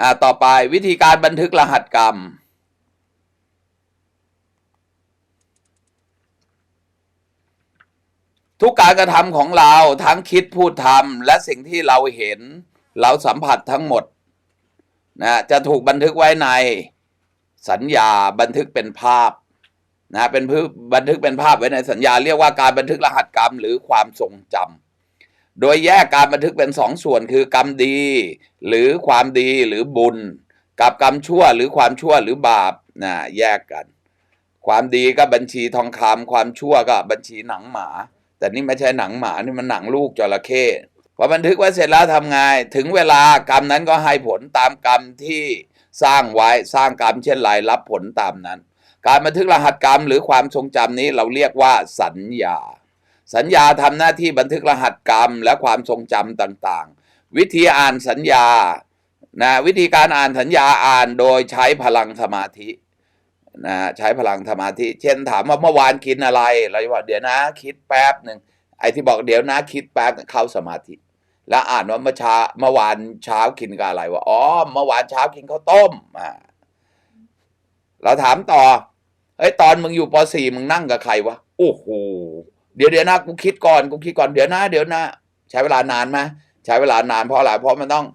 อ่าต่อไปวิธีการบันทึกรหัสกรรม ทุกการกระทำของเราทั้งคิดพูดทำและสิ่งที่เราเห็น เราสัมผัสทั้งหมดนะจะถูกบันทึกไว้ในสัญญาบันทึกเป็นภาพนะเป็นพื้บันทึกเป็นภาพไว้ในสัญญาเรียกว่าการบันทึกรหัสกรรมหรือความทรงจำ โดยแยกการบันทึกเป็นสองส่วนคือกรรมดี หรือความดีหรือบุญ กับกรรมชั่วหรือความชั่วหรือบาปนะแยกกัน ความดีก็บัญชีทองคำความชั่วก็บัญชีหนังหมา แต่นี่ไม่ใช่หนังหมานี่มันหนังลูกจระเข้พอบันทึกไว้เสร็จแล้วทำไงถึงเวลากรรมนั้นก็ให้ผลตามกรรมที่สร้างไว้สร้างกรรมเช่นไรรับผลตามนั้น การบันทึกรหัสกรรมหรือความทรงจำนี้เราเรียกว่าสัญญา สัญญาทำหน้าที่บันทึกรหัสกรรม และความทรงจำต่างๆ วิธีอ่านสัญญานะวิธีการอ่านสัญญาอ่านโดยใช้พลังสมาธินะใช้พลังสมาธิ เช่นถามว่าเมื่อวานกินอะไร เราจะบอกเดี๋ยวนะคิดแป๊บหนึ่งไอ้ที่บอกเดี๋ยวนะคิดแป๊บเข้าสมาธิ แล้วอ่านว่าเมื่อเช้าเมื่อวานเช้ากินกับอะไรวะอ๋อเมื่อวานเช้ากินข้าวต้มอ่าเราถามต่อเฮ้ยตอนมึงอยู่ป .4 มึงนั่งกับใครวะโอ้โห เดี๋ยวเดี๋ยวนะกูคิดก่อนกูคิดก่อนเดี๋ยวนะ เดี๋ยวนะ ใช้เวลานานไหมใช้เวลานานเพราะอะไรเพราะมันต้อง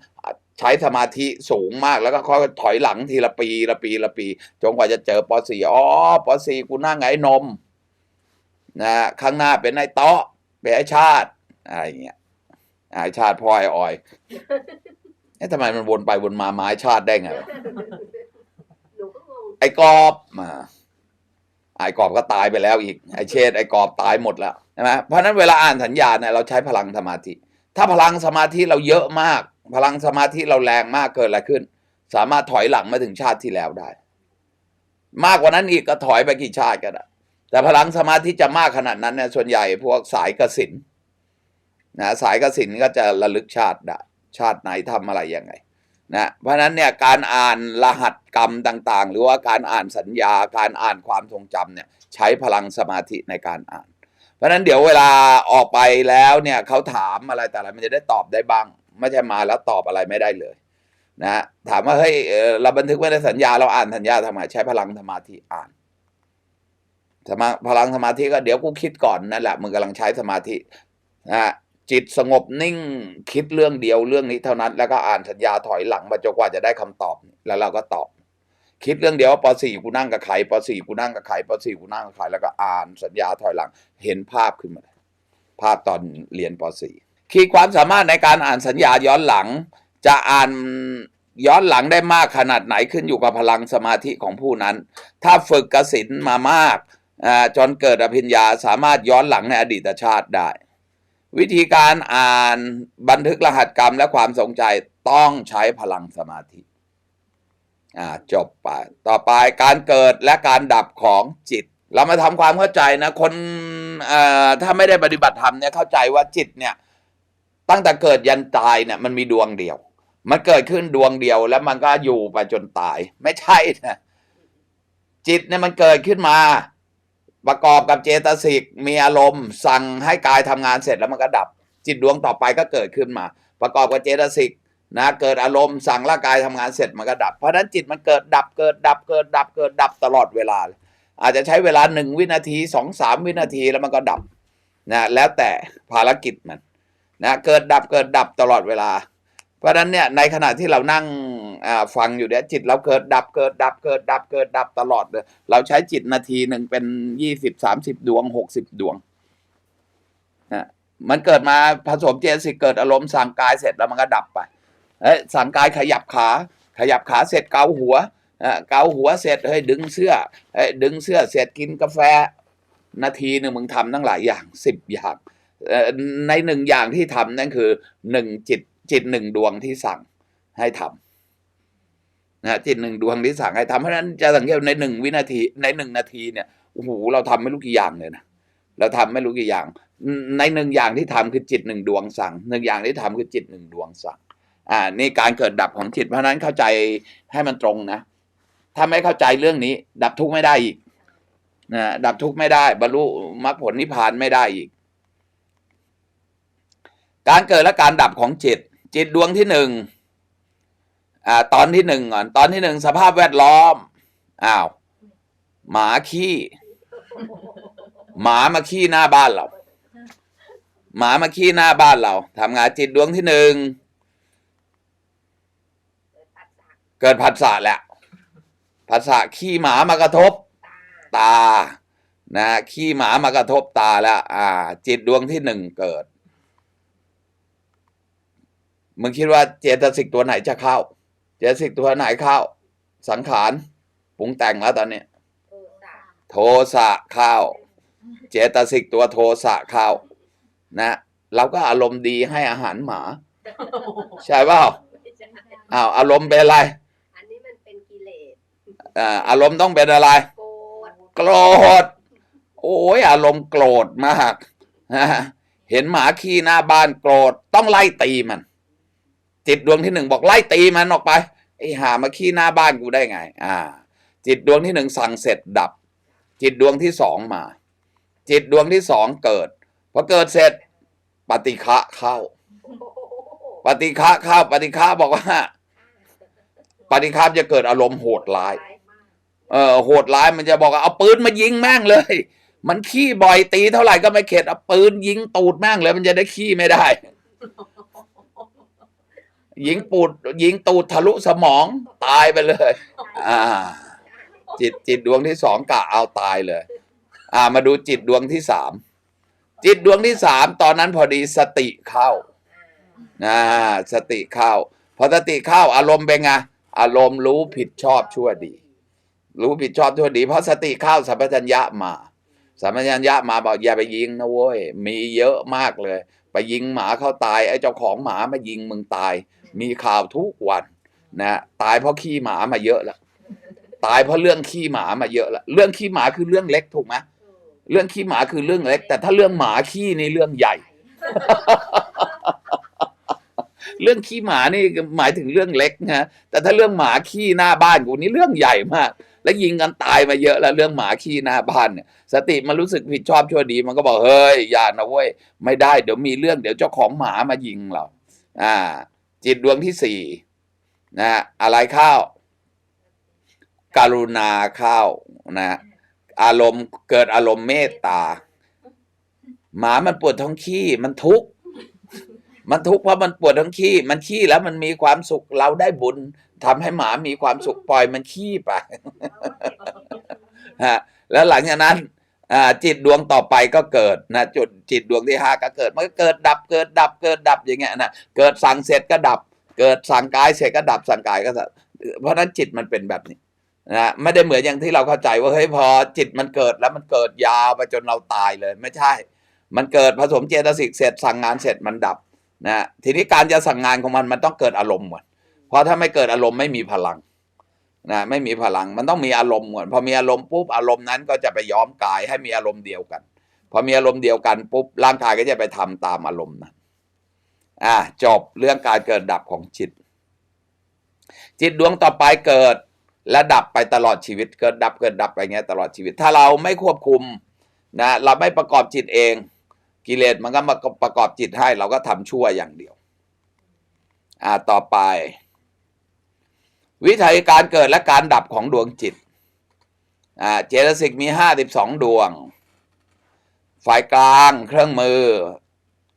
ใช้สมาธิสูงมากแล้วก็ค่อยถอยหลังทีละปีละปีละปีจนกว่าจะเจอป .4 อ๋อป .4 กูนั่งไงไอ้นมนะข้างหน้าเป็นไอ้เตาะเป็นไอ้ชาติอะไรอย่างเงี้ยไอ้ชาติพ่อไอ้ออยเอ๊ะทำไมมันวนไปวนมาไม้ชาติได้ไงวะหนูก็งงไอ้กอบมา ไอ้กอบก็ตายไปแล้วอีกไอ้เชษไอ้กอบตายหมดแล้วใช่ไหมเพราะฉะนั้นเวลาอ่านสัญญาเนี่ยเราใช้พลังสมาธิ ถ้าพลังสมาธิเราเยอะมาก พลังสมาธิเราแรงมากเกิดอะไรขึ้น สามารถถอยหลังมาถึงชาติที่แล้วได้ มากกว่านั้นอีกก็ถอยไปกี่ชาติก็ได้แต่พลังสมาธิจะมากขนาดนั้นเนี่ยส่วนใหญ่พวกสายกสินนะสายกสินก็จะระลึกชาติได้ชาติไหนทำอะไรยังไง นะเพราะนั้นเนี่ยการอ่านรหัสกรรมต่างๆ หรือว่าการอ่านสัญญาการอ่านความทรงจำเนี่ยใช้พลังสมาธิในการอ่าน เพราะนั้นเดี๋ยวเวลาออกไปแล้วเนี่ยเขาถามอะไรแต่อะไรมันจะได้ตอบได้บ้าง ไม่ใช่มาแล้วตอบอะไรไม่ได้เลยนะถามว่าเฮ้ยเราบันทึกไว้ในสัญญาเราอ่านสัญญาทำไงใช้พลังสมาธิอ่านสมาพลังสมาธิก็เดี๋ยวกูคิดก่อนนั่นแหละมึงกำลังใช้สมาธินะ จิตสงบนิ่งคิดเรื่องเดียวเรื่องนี้เท่านั้น แล้วก็อ่านสัญญาถอยหลังมาจนกว่าจะได้คำตอบ แล้วเราก็ตอบ คิดเรื่องเดียวว่าป .4 กูนั่งกับใครป .4 กูนั่งกับใครป .4 กูนั่งกับใครแล้วก็อ่านสัญญาถอยหลัง เห็นภาพขึ้นมา ภาพตอนเรียนป .4 ขีดความสามารถในการอ่านสัญญาย้อนหลัง จะอ่านย้อนหลังได้มากขนาดไหนขึ้นอยู่กับพลังสมาธิของผู้นั้น ถ้าฝึกกสินมามากจนเกิดอภิญญาสามารถย้อนหลังในอดีตชาติได้ วิธีการอ่านบันทึกรหัสกรรมและความทรงใจต้องใช้พลังสมาธิจบไปต่อไปการเกิดและการดับของจิต เรามาทำความเข้าใจนะ คนถ้าไม่ได้ปฏิบัติธรรมเนี่ยเข้าใจว่าจิตเนี่ยตั้งแต่เกิดยันตายเนี่ยมันมีดวงเดียว มันเกิดขึ้นดวงเดียวแล้วมันก็อยู่ไปจนตาย ไม่ใช่นะจิตเนี่ยมันเกิดขึ้นมา ประกอบกับเจตสิกมีอารมณ์ สั่งให้กายทำงานเสร็จแล้วมันก็ดับ จิตดวงต่อไปก็เกิดขึ้นมา ประกอบกับเจตสิกนะเกิดอารมณ์สั่งร่างกายทำงานเสร็จมันก็ดับ เพราะฉะนั้นจิตมันเกิดดับเกิดดับเกิดดับเกิดดับตลอดเวลา อาจจะใช้เวลาหนึ่งวินาทีสองสามวินาทีแล้วมันก็ดับนะแล้วแต่ภารกิจมันนะเกิดดับเกิดดับตลอดเวลา เพราะนั้นเนี่ยในขณะที่เรานั่งฟังอยู่เนี่ยจิตเราเกิดดับเกิดดับเกิดดับเกิดดับตลอดเลยเราใช้จิตนาทีหนึ่งเป็นยี่สิบสามสิบดวงหกสิบดวงนะมันเกิดมาผสมเจตสิกเกิดอารมณ์สั่งกายเสร็จแล้วมันก็ดับไปเอ้สั่งกายขยับขา ขยับขาเสร็จเกาหัวอะเกาหัวเสร็จเฮ้ยดึงเสื้อเฮ้ยดึงเสื้อเสร็จกินกาแฟ นาทีหนึ่งมึงทำทั้งหลายอย่างสิบอย่างในหนึ่งอย่างที่ทำนั่นคือหนึ่งจิต จิตหนึ่งดวงที่สั่งให้ทำนะจิตหนึ่งดวงที่สั่งให้ทำเพราะฉะนั้นจะสังเกตในหนึ่งวินาที ในหนึ่งนาทีเนี่ยโอ้โหเราทำไม่รู้กี่อย่างเลยนะเราทำไม่รู้กี่อย่าง ในหนึ่งอย่างที่ทำคือจิตหนึ่งดวงสั่งหนึ่งอย่างที่ทำคือจิตหนึ่งดวงสั่ง อ่านี่การเกิดดับของจิตเพราะฉะนั้นเข้าใจให้มันตรงนะถ้าไม่เข้าใจเรื่องนี้ ดับทุกข์ไม่ได้อีกนะดับทุกข์ไม่ได้ บรรลุมรรคผลนิพพานไม่ได้อีก การเกิดและการดับของจิต จิตดวงที่หนึ่งอ่าตอนที่หนึ่งก่อนตอนที่หนึ่งสภาพแวดล้อมอ้าวหมาขี้หมามาขี้หน้าบ้านเรา หมามาขี้หน้าบ้านเราทำงานจิตดวงที่หนึ่งเกิดปัสสาวะเกิดผัสสะแหละผัสสะขี้หมามากระทบตาตานะขี้หมามากระทบตาแล้ว อ่า จิตดวงที่หนึ่งเกิด มึงคิดว่าเจตสิกตัวไหนจะเข้า เจตสิกตัวไหนเข้า สังขารปรุงแต่งแล้วตอนนี้โทสะโทสะเข้า เจตสิกตัวโทสะเข้านะเราก็อารมณ์ดีให้อาหารหมา ใช่เปล่าไม่ใช่อ้าวอารมณ์เป็นอะไรอันนี้มันเป็นกิเลสอ่าอารมณ์ต้องเป็นอะไร โกรธโกรธโอ้ยอารมณ์โกรธมากฮะเห็นหมาขี้หน้าบ้านโกรธต้องไล่ตีมัน จิตดวงที่หนึ่งบอกไล่ตีมันออกไปไอ้หามาขี้หน้าบ้านกูได้ไง อ่า จิตดวงที่หนึ่งสั่งเสร็จดับ จิตดวงที่สองมา จิตดวงที่สองเกิดพอเกิดเสร็จปฏิฆะเข้า ปฏิฆะเข้า ปฏิฆะบอกว่า ปฏิฆะจะเกิดอารมณ์โหดร้าย เออโหดร้ายมันจะบอกว่าเอาปืนมายิงแม่งเลย มันขี้บ่อยตีเท่าไหร่ก็ไม่เข็ดเอาปืนยิงตูดแม่งเลย มันจะได้ขี้ไม่ได้ ยิงปูดยิงตูดทะลุสมองตายไปเลย อ่า จิตจิตดวงที่สองกะเอาตายเลย อ่า มาดูจิตดวงที่สามจิตดวงที่สามตอนนั้นพอดีสติเข้าอ่าสติเข้าพอสติเข้าอารมณ์เป็นไงอารมณ์รู้ผิดชอบชั่วดี รู้ผิดชอบชั่วดี เพราะสติเข้าสัมปชัญญะมาสัมปชัญญะมาบอกอย่าไปยิงนะเว้ยมีเยอะมากเลย ไปยิงหมาเขาตายไอ้เจ้าของหมามายิงมึงตาย มีข่าวทุกวันนะตายเพราะขี้หมามาเยอะแล้วตายเพราะเรื่องขี้หมามาเยอะแล้วเรื่องขี้หมาคือเรื่องเล็กถูกไหมเรื่องขี้หมาคือเรื่องเล็ก แต่ถ้าเรื่องหมาขี้นี่เรื่องใหญ่ เรื่องขี้หมานี่หมายถึงเรื่องเล็กนะแต่ถ้าเรื่องหมาขี้หน้าบ้านกูนี่เรื่องใหญ่มาก แล้วยิงกันตายมาเยอะแล้วเรื่องหมาขี้หน้าบ้านเนี่ย สติมันรู้สึกผิดชอบชั่วดีมันก็บอกเฮ้ยอย่านะเว้ยไม่ได้เดี๋ยวมีเรื่องเดี๋ยวเจ้าของหมามายิงเรา อ่า จิตดวงที่สี่นะอะไรเข้าการุณาเข้านะอารมณ์เกิดอารมณ์เมตตา หมามันปวดท้องขี้มันทุกข์มันทุกข์เพราะมันปวดท้องขี้ มันขี้แล้วมันมีความสุขเราได้บุญทำให้หมามีความสุขปล่อยมันขี้ไปฮะแล้วหลังจากนั้น จิตดวงต่อไปก็เกิดนะจุดจิตดวงที่ห้าก็เกิดมันก็เกิดดับเกิดดับเกิดดับอย่างเงี้ยนะเกิดสั่งเสร็จก็ดับ เกิดสั่งกายเสร็จก็ดับสั่งกายก็ดับเพราะฉะนั้นจิตมันเป็นแบบนี้นะไม่ได้เหมือนอย่างที่เราเข้าใจว่าเฮ้ยพอจิตมันเกิดแล้วมันเกิดยาวไปจนเราตายเลยไม่ใช่ มันเกิดผสมเจตสิกเสร็จสั่งงานเสร็จมันดับนะทีนี้การจะสั่งงานของมันมันต้องเกิดอารมณ์ก่อนเพราะถ้าไม่เกิดอารมณ์ไม่มีพลัง นะไม่มีพลังมันต้องมีอารมณ์ก่อนพอมีอารมณ์ปุ๊บอารมณ์นั้นก็จะไปย้อมกายให้มีอารมณ์เดียวกัน พอมีอารมณ์เดียวกันปุ๊บร่างกายก็จะไปทำตามอารมณ์นั้นอ่าจบเรื่องการเกิดดับของจิต จิตดวงต่อไปเกิดและดับไปตลอดชีวิต เกิดดับเกิดดับไปเงี้ยตลอดชีวิต ถ้าเราไม่ควบคุมนะเราไม่ประกอบจิตเอง กิเลสมันก็มาประกอบจิตให้ เราก็ทำชั่วอย่างเดียว อ่าต่อไป วิธีการเกิดและการดับของดวงจิตเจตสิกมีห้าสิบสองดวง ฝ่ายกลางเครื่องมือ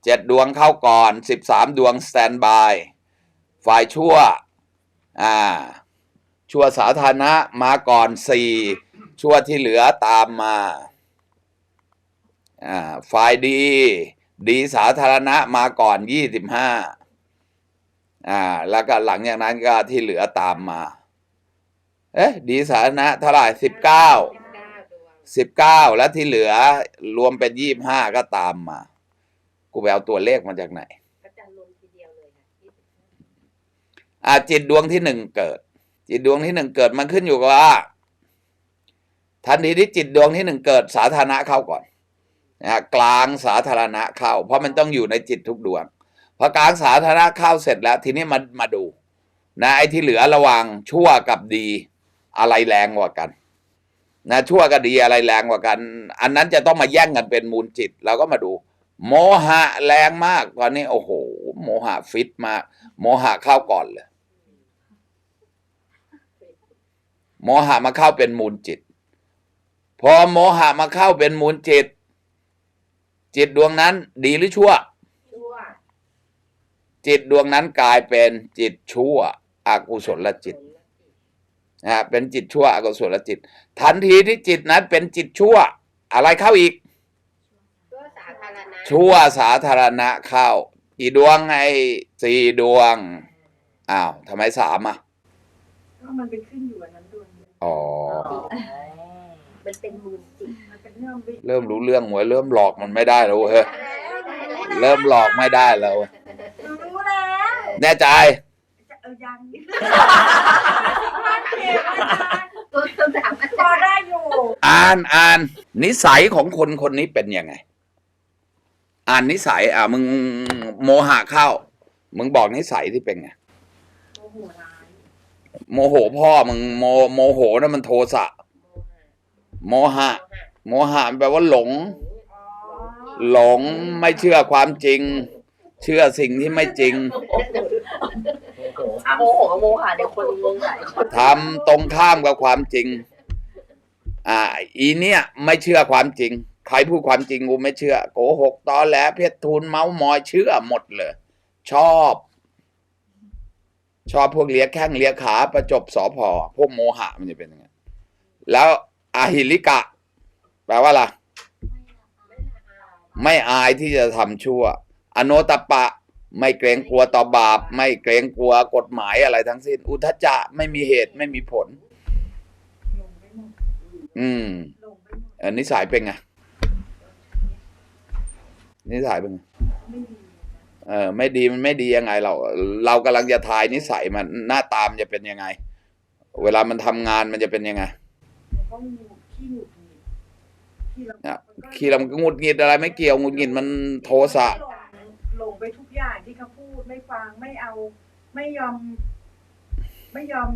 เจ็ดดวงเข้าก่อนสิบสามดวงสแตนบาย ฝ่ายชั่วอ่าชั่วสาธารณะมาก่อนสี่ชั่วที่เหลือตามมาอ่าฝ่ายดี ดีสาธารณะมาก่อนยี่สิบห้า อ่าแล้วก็หลังจากนั้นก็ที่เหลือตามมา เอ๊ะดีสาธารณะเท่าไหร่สิบเก้าสิบเก้าแล้วที่เหลือรวมเป็นยี่บห้าก็ตามมา กูไปเอาตัวเลขมาจากไหนก็จะรวมทีเดียวเลยค่ะอ่าจิตดวงที่หนึ่งเกิด จิตดวงที่หนึ่งเกิดมันขึ้นอยู่กับว่าทันทีที่จิตดวงที่หนึ่งเกิดสาธารณะเข้าก่อนนะฮะกลางสาธารณะเข้า เพราะมันต้องอยู่ในจิตทุกดวง พอกลางสาธารณะเข้าเสร็จแล้ว ทีนี้มามาดู นะไอ้ที่เหลือระว่างชั่วกับดีอะไรแรงกว่ากัน นะชั่วกับดีอะไรแรงกว่ากัน อันนั้นจะต้องมาแย่งกันเป็นมูลจิตเราก็มาดู โมหะแรงมากตอนนี้โอ้โห โมหะฟิตมาก โมหะเข้าก่อนเลยโมหะมาเข้าเป็นมูลจิต พอโมหะมาเข้าเป็นมูลจิต จิตดวงนั้นดีหรือชั่ว จิตดวงนั้นกลายเป็นจิตชั่วอกุศลจิตนะฮะเป็นจิตชั่วอกุศลจิต ทันทีที่จิตนั้นเป็นจิตชั่ว อะไรเข้าอีก ชั่วสาธารณะชั่วสาธารณะเข้ากี่ดวงไอ้สี่ดวงอ้าวทำไมสามอะก็มันไปขึ้นอยู่อันนั้นดวงเดียวอ๋อมันเป็นมูลจิตมันเป็นเรื่องวิเริ่มรู้เรื่องหวยเริ่มหลอกมันไม่ได้แล้วเว้ย เริ่มหลอกไม่ได้แล้วเว้ยรู้แล้วแน่ใจ จะเออยังมันเก็บอาจารย์ตัวคำถามอาพอจารย์ได้อยู่ อ่านอ่านนิสัยของคนคนนี้เป็นยังไง อ่านนิสัย อ่ามึงโมหะเข้า มึงบอกนิสัยที่เป็นไง โมโหร้ายโมโหพ่อมึงโมโมโหนะมันโทสะ โมหะโมหะแปลว่าหลงอ๋อห ลงไม่เชื่อความจริง เชื่อสิ่งที่ไม่จริงโมโหกับโมหะเดี๋ยวคนงงหลายคนทำตรงข้ามกับความจริง อ่า อีเนี่ยไม่เชื่อความจริง ใครพูดความจริงกูไม่เชื่อโกหกตอแหลเพชรทูลเมาส์มอยเชื่อหมดเลย ชอบ ชอบพวกเลียแข้งเลียขา ประจบสอพอพวกโมหะมันจะเป็นยังไงแล้วอาหิริกะ แปลว่าอะไร ไม่อายที่จะทำชั่ว อโนตปปะ ไม่เกรงกลัวต่อบาป ไม่เกรงกลัวกฎหมายอะไรทั้งสิ้น อุทจจะไม่มีเหตุไม่มีผล อืมหลงไปหมดเออนิสัยเป็นไงนิสัยเป็นไงเออไม่ดีมันไม่ดียังไง เรา เรากำลังจะทายนิสัยมันหน้าตามจะเป็นยังไง เวลามันทำงานมันจะเป็นยังไง นก็มีขี้หงุดหงิดขี้เราอะมันก็ขี้เราหงุดหงิดอะไรไม่เกี่ยวหงุดหงิดมันโทสะหลงหลงไปทุกอย่างที่เขาพูดไม่ฟังไม่เอาไม่ยอม ไม่ยอม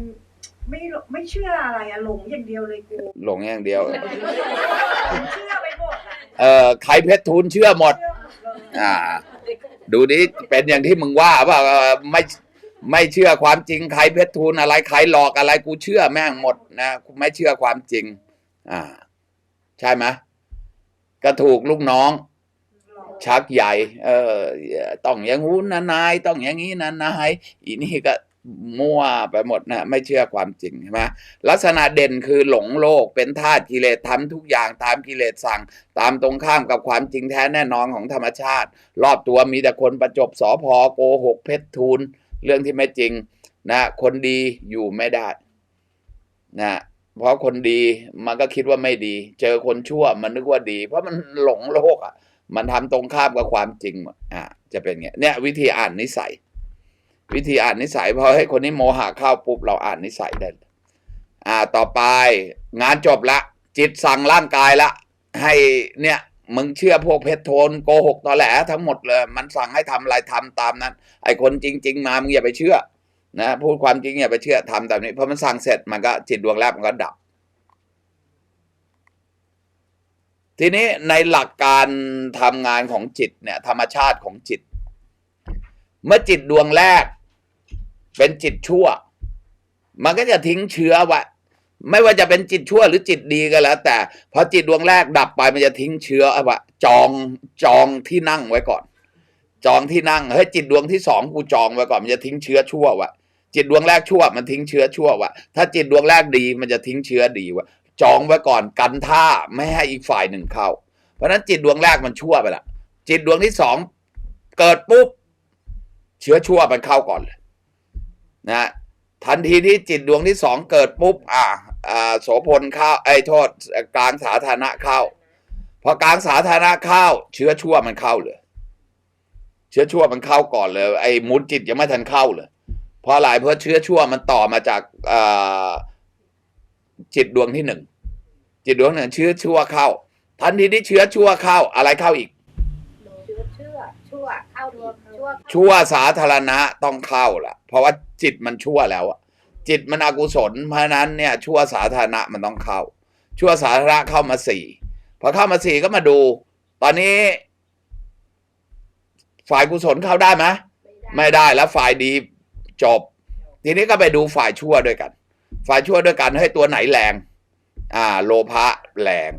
ไม่ไม่เชื่ออะไรอะหลงอย่างเดียวเลยกูหลงอย่างเดียว เชื่อไปหมดอะเออใครเพชรทูลเชื่อหมด เชื่อหมดเลยอ่า ดูดิเป็นอย่างที่มึงว่าว่าไม่ไม่เชื่อความจริงใครเพชรทูลอะไรใครหลอกอะไรกูเชื่อแม่งหมดนะกูไม่เชื่อความจริง อ่า ใช่ไหม ก็ถูกลูกน้อง ชักใหญ่ เออต้องอย่างงู้นนะนายต้องอย่างนี้นะนายอีนี่ก็มั่วไปหมดนะไม่เชื่อความจริงใช่ไหมลักษณะเด่นคือหลงโลกเป็นทาสกิเลสทำทุกอย่างตามกิเลสสั่ง ตามตรงข้ามกับความจริงแท้แน่นอนของธรรมชาติ รอบตัวมีแต่คนประจบสอพอโกหกเพชรทูลเรื่องที่ไม่จริงนะ คนดีอยู่ไม่ได้นะ เพราะคนดีมันก็คิดว่าไม่ดี เจอคนชั่วมันนึกว่าดี เพราะมันหลงโลกอะ มันทำตรงข้ามกับความจริงอ่าจะเป็นไงเนี่ย วิธีอ่านนิสัย วิธีอ่านนิสัยพอให้คนนี้โมหะเข้าปุ๊บเราอ่านนิสัยได้อ่าต่อไปงานจบละ จิตสั่งร่างกายละ ให้เนี่ยมึงเชื่อพวกเพชรโทนโกหกตอแหลทั้งหมดเลย มันสั่งให้ทำอะไรทำตามนั้น ไอ้คนจริง ๆ มามึงอย่าไปเชื่อ นะพูดความจริงอย่าไปเชื่อทำตามนี้พอมันสั่งเสร็จมันก็จิตดวงแรกมันก็ดับ ทีนี้ในหลักการทำงานของจิตเนี่ย ธรรมชาติของจิต เมื่อจิตดวงแรก เป็นจิตชั่ว มันก็จะทิ้งเชื้อไว้ไม่ว่าจะเป็นจิตชั่วหรือจิตดีก็แล้ว แต่พอจิตดวงแรกดับไปมันจะทิ้งเชื้อเอาไว้จองจองที่นั่งไว้ก่อน จองที่นั่งเฮ้ยจิตดวงที่สองกูจองไว้ก่อนมันจะทิ้งเชื้อชั่วไว้ จิตดวงแรกชั่วมันทิ้งเชื้อชั่วว้ถ้าจิตดวงแรกดีมันจะทิ้งเชื้อดีว้จองไว้ก่อนกันท่าไม่ให้อีกฝ่ายหนึ่งเข้า เพราะนั้นจิตดวงแรกมันชั่วไปละจิตดวงที่สองเกิดปุ๊บเชื้อชั่วมันเข้าก่อนเลยนะทันทีที่จิตดวงที่สองเกิดปุ๊บอ่าอ่าโสพลเข้าไอ้โทษกลางสาธารณะเข้าพอกลางสาธารณะเข้า เชื้อชั่วมันเข้าเลย เชื้อชั่วมันเข้าก่อนเลย ไอ้มุนจิตยังไม่ทันเข้าเลย เพราะอะไรเพราะเชื้อชั่วมันต่อมาจากอ่าจิตดวงที่หนึ่งจิตดวงหนึ่งเชื้อชั่วเข้า ทันทีที่เชื้อชั่วเข้าอะไรเข้าอีกเชื่อเชื่อชั่วเข้าดวงชั่วเข้าชั่วสาธารณะต้องเข้าละเพราะว่าจิตมันชั่วแล้วอะจิตมันอกุศลเพราะฉะนั้นเนี่ย ชั่วสาธารณะมันต้องเข้า ชั่วสาธารณะเข้ามาสี่พอเข้ามาสี่ก็มาดู ตอนนี้ ฝ่ายกุศลเข้าได้ไหมไม่ได้แล้วฝ่ายดี จบ ทีนี้ก็ไปดูฝ่ายชั่วด้วยกัน ฝ่ายชั่วด้วยกันให้ตัวไหนแรง อ่า โลภะแรง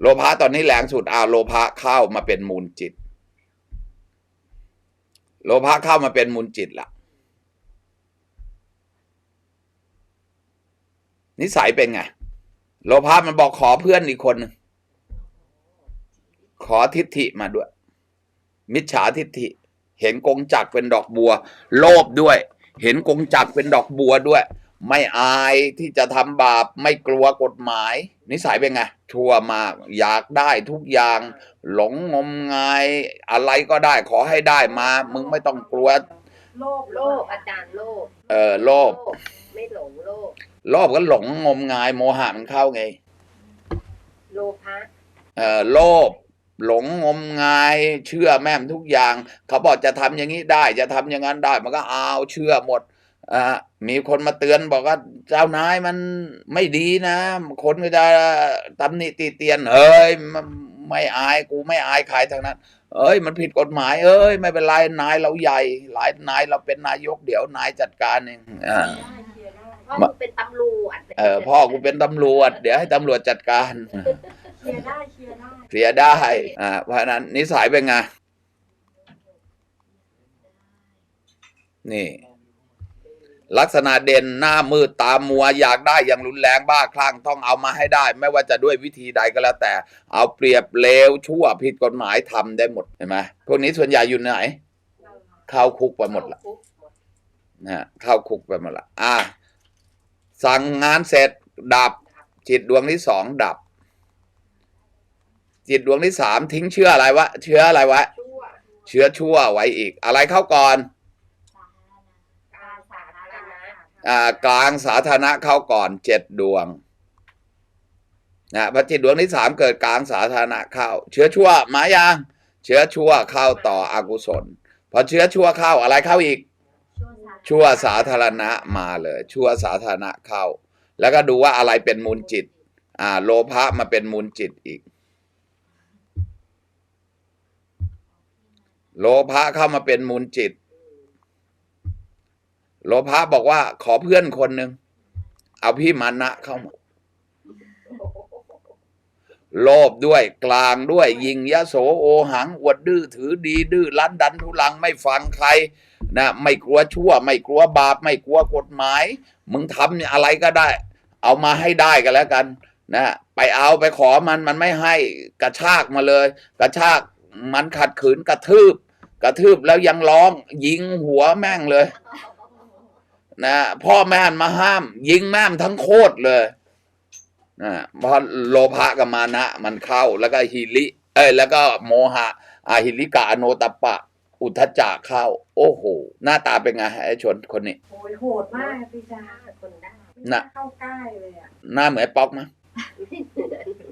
โลภะตอนนี้แรงสุดอ่าโลภะเข้ามาเป็นมูลจิต โลภะเข้ามาเป็นมูลจิตละนิสัยเป็นไงโลภะมันบอกขอเพื่อนอีกคนนึงขอทิฏฐิมาด้วย มิจฉาทิฏฐิ เห็นกงจักเป็นดอกบัว โลภด้วย เห็นกงจักรเป็นดอกบัวด้วย ไม่อายที่จะทำบาปไม่กลัวกฎหมาย นิสัยเป็นไง ชั่วมากอยากได้ทุกอย่าง หลงงมงาย อะไรก็ได้ขอให้ได้มา มึงไม่ต้องกลัว โลภโลภอาจารย์โลภเออโลภไม่หลงโลภโลภก็หลงงมงาย โมหะมันเข้าไง โลภะเออโลภ หลงงมงายเชื่อแม่มทุกอย่าง เขาบอกจะทำอย่างนี้ได้จะทำอย่างนั้นได้ มันก็เอาเชื่อหมดอ่ามีคนมาเตือนบอกว่าเจ้านายมันไม่ดีนะ คนก็จะตำหนิตีเตียนเอ้ยมันไม่อายกูไม่อายใครทั้งนั้น เอ้ย มันผิดกฎหมาย เอ้ย ไม่เป็นไรนายเราใหญ่ หลายนายเราเป็นนายกเดี๋ยวนายจัดการเองอ่าพ่อกูเป็นตำรวจเออพ่อกูเป็นตำรวจ เดี๋ยวให้ตำรวจจัดการ เคลียร์ได้เคลียร์ได้เคลียร์ได้อ่าเพราะฉะนั้นนิสัยเป็นไงนี่ ลักษณะเด่นหน้ามืดตามัวอยากได้อย่างรุนแรงบ้าคลั่งต้องเอามาให้ได้ ไม่ว่าจะด้วยวิธีใดก็แล้วแต่ เอาเปรียบเลวชั่วผิดกฎหมายทำได้หมดเห็นไหมพวกนี้ส่วนใหญ่อยู่ไหนเข้าคุกไปหมดละนะเข้าคุกไปหมดละอ่าสั่งงานเสร็จดับจิตดวงที่สองดับ จิตดวงที่สามทิ้งเชื้ออะไรวะเชื้ออะไรวะชั่วเชื้อชั่วไว้อีก อะไรเข้าก่อนการสาธารณะอ่ากลางสาธารณะเข้าก่อนเจ็ดดวงนะพอจิตดวงที่สามเกิดกลางสาธารณะเข้า เชื้อชั่วมายังเชื้อชั่วเข้าต่ออกุศลพอเชื้อชั่วเข้าอะไรเข้าอีก ชั่วสาธารณะมาเลย ชั่วสาธารณะเข้า แล้วก็ดูว่าอะไรเป็นมูลจิตอ่าโลภะมาเป็นมูลจิตอีก โลภะเข้ามาเป็นมูลจิต โลภะบอกว่า ขอเพื่อนคนหนึ่งเอาพี่มานะเข้ามา โลภด้วยกลางด้วย ยิงยะโสโอหังอวดดื้อถือดีดื้อรั้นดันทุลังไม่ฟังใครนะไม่กลัวชั่ว ไม่กลัวบาป ไม่กลัวกฎหมาย มึงทำนี่อะไรก็ได้ เอามาให้ได้กันแล้วกัน นะ ไปเอาไปขอมันมันไม่ให้กระชากมาเลย กระชาก มันขัดขืนกระทืบ กระทืบแล้วยังร้อง ยิงหัวแม่งเลย นะพ่อแม่มาห้าม ยิงแม่มทั้งโคตรเลยนะเพราะโลภะกับมานะมันเข้าแล้วก็ฮิริเอ้ยแล้วก็โมหะอาหิริกาอโนตปปะ อุทจจะเข้า โอ้โห หน้าตาเป็นไงไอ้ชนคนนี้โอ้ยโหดมากพี่จาคนได้ไม่น่าเข้าใกล้เลยอะหน้าเหมือนไอ้ป๊อกมั้ย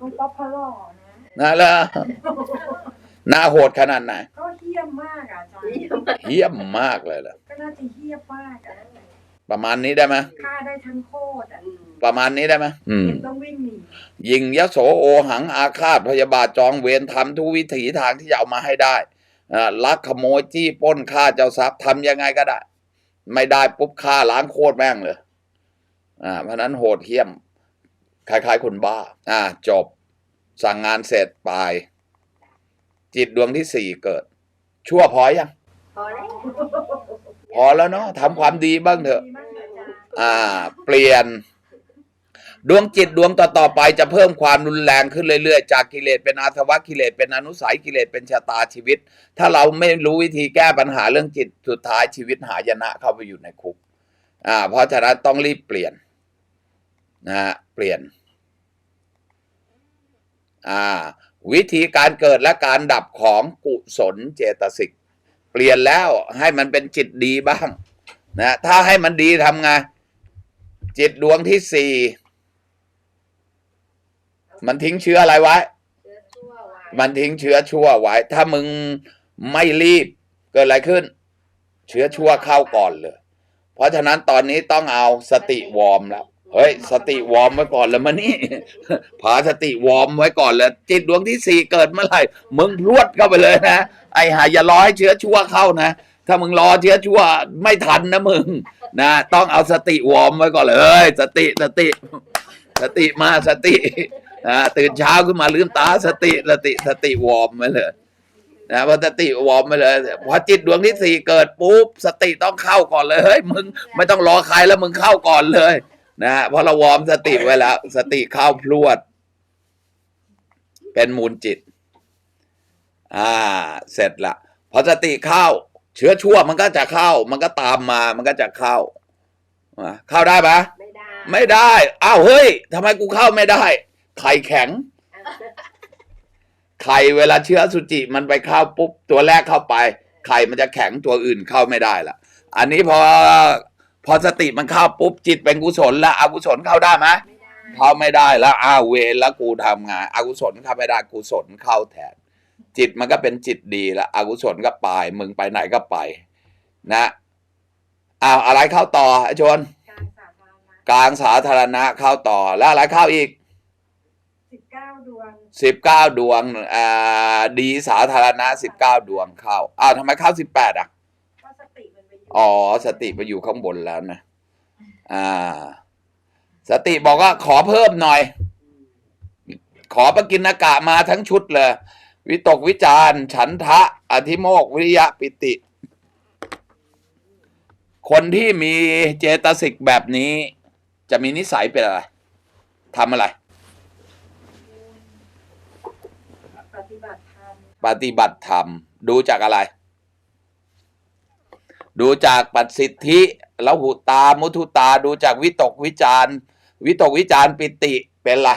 ต้องป๊อปพะล่อนะน่าละห น้าโหดขนาดไหนก็เฮี้ยมมากอะอาจารย์เหี้ยมมากเลยล่ะ ก็น่าจะเฮี้ยมมากอะประมาณนี้ได้ไหมฆ่าได้ทั้งโคตรอะประมาณนี้ได้ไหมอืม เห็นต้องวิ่งหนียิงยโสโอหังอาฆาตพยาบาทจองเวรทำทุกวิถีทางที่จะเอามาให้ได้อ่าลักขโมยจี้ปล้นฆ่าเจ้าทรัพย์ทำยังไงก็ได้ ไม่ได้ปุ๊บฆ่าล้างโคตรแม่งเลยอ่าเพราะฉะนั้นโหดเหี้ยม คล้ายๆคนบ้า อ่า จบ สั่งงานเสร็จไป จิตดวงที่สี่เกิด ชั่วพอยังพอแล้วพอแล้วเนาะทำความดีบ้างเถอะดีมากเลยอาจารย์อ่า เปลี่ยน ดวงจิตดวงต่อต่อๆไปจะเพิ่มความรุนแรงขึ้นเรื่อยๆ จากกิเลสเป็นอาสวะกิเลสเป็นอนุสัยกิเลสเป็นชะตาชีวิต ถ้าเราไม่รู้วิธีแก้ปัญหาเรื่องจิตสุดท้ายชีวิตหายนะเข้าไปอยู่ในคุก อ่า เพราะฉะนั้นต้องรีบเปลี่ยนนะฮะเปลี่ยน อ่า วิธีการเกิดและการดับของกุศลเจตสิก เปลี่ยนแล้วให้มันเป็นจิตดีบ้างนะถ้าให้มันดีทำไง จิตดวงที่สี่มันทิ้งเชื้ออะไรไว้ มันทิ้งเชื้อชั่วไว้ ถ้ามึงไม่รีบเกิดอะไรขึ้น เชื้อชั่วเข้าก่อนเลย เพราะฉะนั้นตอนนี้ต้องเอาสติวอร์มแล้ว เฮ้ย สติวอร์มไว้ก่อนแล้วมานี่พาสติวอร์มไว้ก่อนเลยจิตดวงที่สี่เกิดเมื่อไหร่มึงรวดเข้าไปเลยนะไอ้หาอย่ารอให้เชื้อชั่วเข้านะถ้ามึงรอเชื้อชั่วไม่ทันนะมึงนะต้องเอาสติวอร์มไว้ก่อนเลย สติสติ สติมาสตินะตื่นเช้าขึ้นมาลืมตาสติสติสติวอร์มไว้เลยนะพอสติวอร์มไปเลยพอจิตดวงที่สี่เกิดปุ๊บสติต้องเข้าก่อนเลยเฮ้ยมึงไม่ต้องรอใครแล้วมึงเข้าก่อนเลย นะพอเราวอร์มสติไว้แล้ว สติเข้าพรวด เป็นมูลจิต อ่า เสร็จละพอสติเข้า เชื้อชั่วมันก็จะเข้า มันก็ตามมา มันก็จะเข้าอ่าเข้าได้ปะไม่ได้ไม่ได้อ้าวเฮ้ยทำไมกูเข้าไม่ได้ ไข่แข็งไข่เวลาเชื้อสุจิมันไปเข้าปุ๊บตัวแรกเข้าไป ไข่มันจะแข็งตัวอื่นเข้าไม่ได้ละอันนี้พอ พอสติมันเข้าปุ๊บจิตเป็นกุศลแล้วอกุศลเข้าได้ไหมไม่ได้เข้าไม่ได้แล้วอ้าวเวรแล้วกูทำไงานอกุศลเข้าไม่ได้กุศลเข้าแทน จิตมันก็เป็นจิตดีแล้วอกุศลก็ไปมึงไปไหนก็ไป นะอ้าวอะไรเข้าต่อไอ้ชนการสาธารณะกลางสาธารณะเข้าต่อแล้วอะไรเข้าอีกสิบเก้าดวงสิบเก้าดวงอ่าดีสาธารณะสิบเก้าดวงเข้าอ้าวทำไมเข้าสิบแปดอะก็สติมันไป อยู่อ๋อ สติไปอยู่ข้างบนแล้วนะ อ่า สติบอกว่าขอเพิ่มหน่อย ขอปกินกะมาทั้งชุดเลย วิตกวิจารณ์ฉันทะ อธิโมก วิริยะปิติ คนที่มีเจตสิกแบบนี้ จะมีนิสัยเป็นอะไรทำอะไร ปฏิบัติธรรม ปฏิบัติธรรม ดูจากอะไร ดูจากปัจสิทธิละหุตา มุทุตา ดูจากวิตกวิจารณ์วิตกวิจารณ์ปิติเป็นอะไร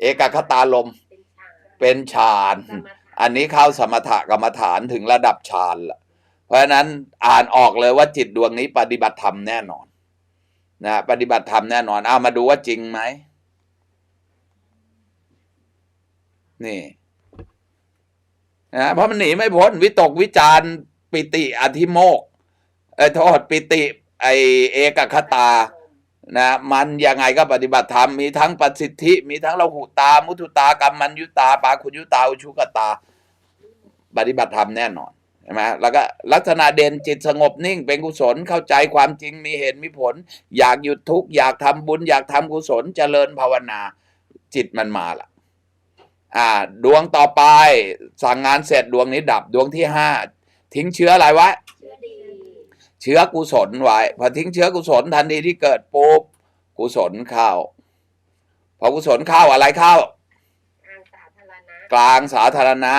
เอกคตาลม เป็นฌานเป็นฌานสมถะอันนี้เข้าสมถกรรมฐานถึงระดับฌานละเพราะฉะนั้นอ่านออกเลยว่าจิตดวงนี้ปฏิบัติธรรมแน่นอนนะปฏิบัติธรรมแน่นอนเอามาดูว่าจริงไหมนี่นะเพราะมันหนีไม่พ้นวิตกวิจารณ์ ปิติอธิโมกข์เออโทษปิติ ไอเอกคตานะมันยังไงก็ปฏิบัติธรรมมีทั้งปัสิทธิ มีทั้งเราหุตา มุทุตากรรมมันยุตาปาคุยุตาอุชุกตา ปฏิบัติธรรมแน่นอนใช่ไหมแล้วก็ลักษณะเด่นจิตสงบนิ่ง เป็นกุศลเข้าใจความจริงมีเหตุมีผล อยากหยุดทุกข์อยากทำบุญ อยากทำกุศลเจริญภาวนา จิตมันมาละอ่า ดวงต่อไปสั่งงานเสร็จดวงนี้ดับดวงที่ห้า ทิ้งเชื้ออะไรไว้เชื้อดีเชื้อกุศลไว้พอทิ้งเชื้อกุศลทันทีที่เกิดปุ๊บกุศลเข้าพอกุศลเข้าอะไรเข้าทางสาธารณะกลางสาธารณะ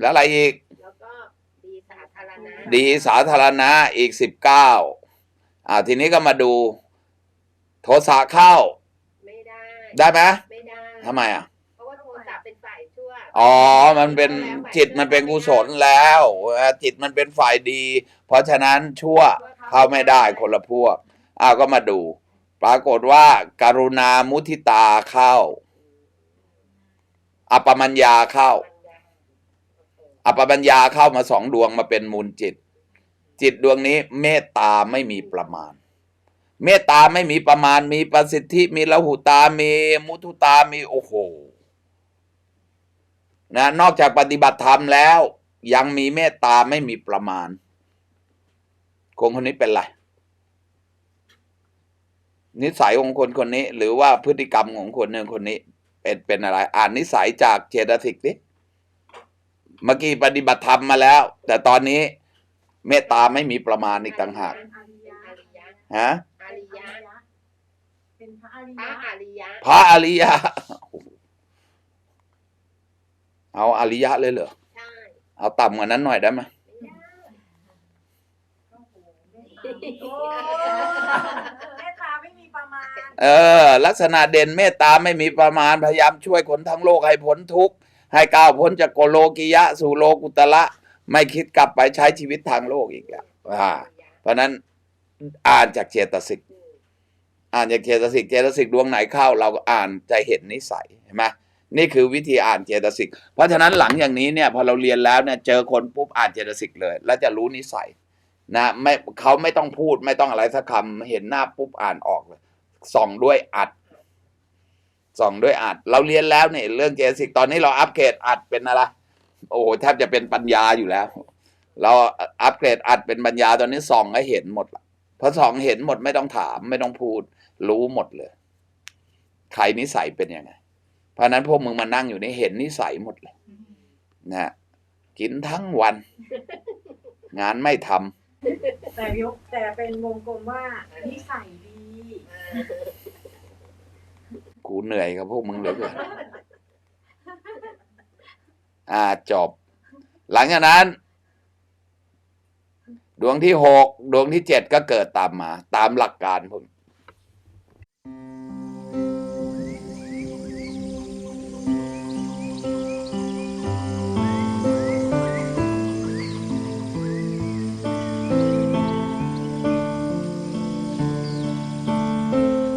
แล้วอะไรอีกแล้วก็ดีสาธารณะดีสาธารณะอีกสิบเก้าอ่าทีนี้ก็มาดู โทสะเข้า ไม่ได้ ได้ไหมไม่ได้ทำไมอะ อ๋อ มันเป็นจิตมันเป็นกุศลแล้วจิตมันเป็นฝ่ายดี เพราะฉะนั้นชั่วเข้าไม่ได้คนละพวกอ้าวก็มาดู ปรากฏว่าการุณามุทิตาเข้า อัปมัญญาเข้า อัปปมัญญาเข้ามาสองดวงมาเป็นมูลจิต จิตดวงนี้เมตตาไม่มีประมาณ เมตตาไม่มีประมาณมีประสิทธิมีละหุตามีมุทุตามีโอ้โห นะนอกจากปฏิบัติธรรมแล้ว ยังมีเมตตาไม่มีประมาณคนคนนี้เป็นไรนิสัยของคนคนนี้ หรือว่าพฤติกรรมของคนหนึ่งคนนี้ เป็นเป็นอะไร อ่านนิสัยจากเจตสิกดิเมื่อกี้ปฏิบัติธรรมมาแล้ว แต่ตอนนี้ เมตตาไม่มีประมาณอีกต่างหากเป็นอริยะอาริยะฮะอาริยะเป็นพระอริพระยะอาริยะพระอริยะ เอาอริยะเลยเหรอใช่เอาต่ำกว่านั้นหน่อยได้ไหมไม่ได้โอ้โหเมตตาไม่มีประมาณเออ ลักษณะเด่นเมตตาไม่มีประมาณพยายามช่วยคนทั้งโลกให้พ้นทุกข์ให้ก้าวพ้นจากโกโลกิยะ สู่โลกุตละ ไม่คิดกลับไปใช้ชีวิตทางโลกอีกแล้วอ่า เพราะฉะนั้นอ่านจากเจตสิก อ่านจากเจตสิกเจตสิกดวงไหนเข้า เราก็อ่านจะเห็นนิสัยเห็นไหม นี่คือวิธีอ่านเจตสิก เพราะฉะนั้นหลังอย่างนี้เนี่ยพอเราเรียนแล้วเนี่ยเจอคนปุ๊บอ่านเจตสิกเลย แล้วจะรู้นิสัยนะไม่เขาไม่ต้องพูดไม่ต้องอะไรสักคำเห็นหน้าปุ๊บอ่านออกเลยส่องด้วยอัดส่องด้วยอัดเราเรียนแล้วเนี่ยเรื่องเจตสิกตอนนี้เราอัปเกรดอัดเป็นอะไรโอ้โหแทบจะเป็นปัญญาอยู่แล้ว เราอัปเกรดอัดเป็นปัญญาตอนนี้ส่องก็เห็นหมดละพอส่องเห็นหมดไม่ต้องถามไม่ต้องพูด รู้หมดเลย ใครนิสัยเป็นยังไง เพราะฉะนั้นพวกมึงมานั่งอยู่นี่เห็นนิสัยหมดเลยนะฮะกินทั้งวัน งานไม่ทำแต่ยกแต่เป็นวงกลมว่านิสัยดีกูเหนื่อยกับพวกมึงเหลือเกินอ่าจบ หลังจากนั้น ดวงที่หกดวงที่เจ็ดก็เกิดตามมา ตามหลักการพวกนี้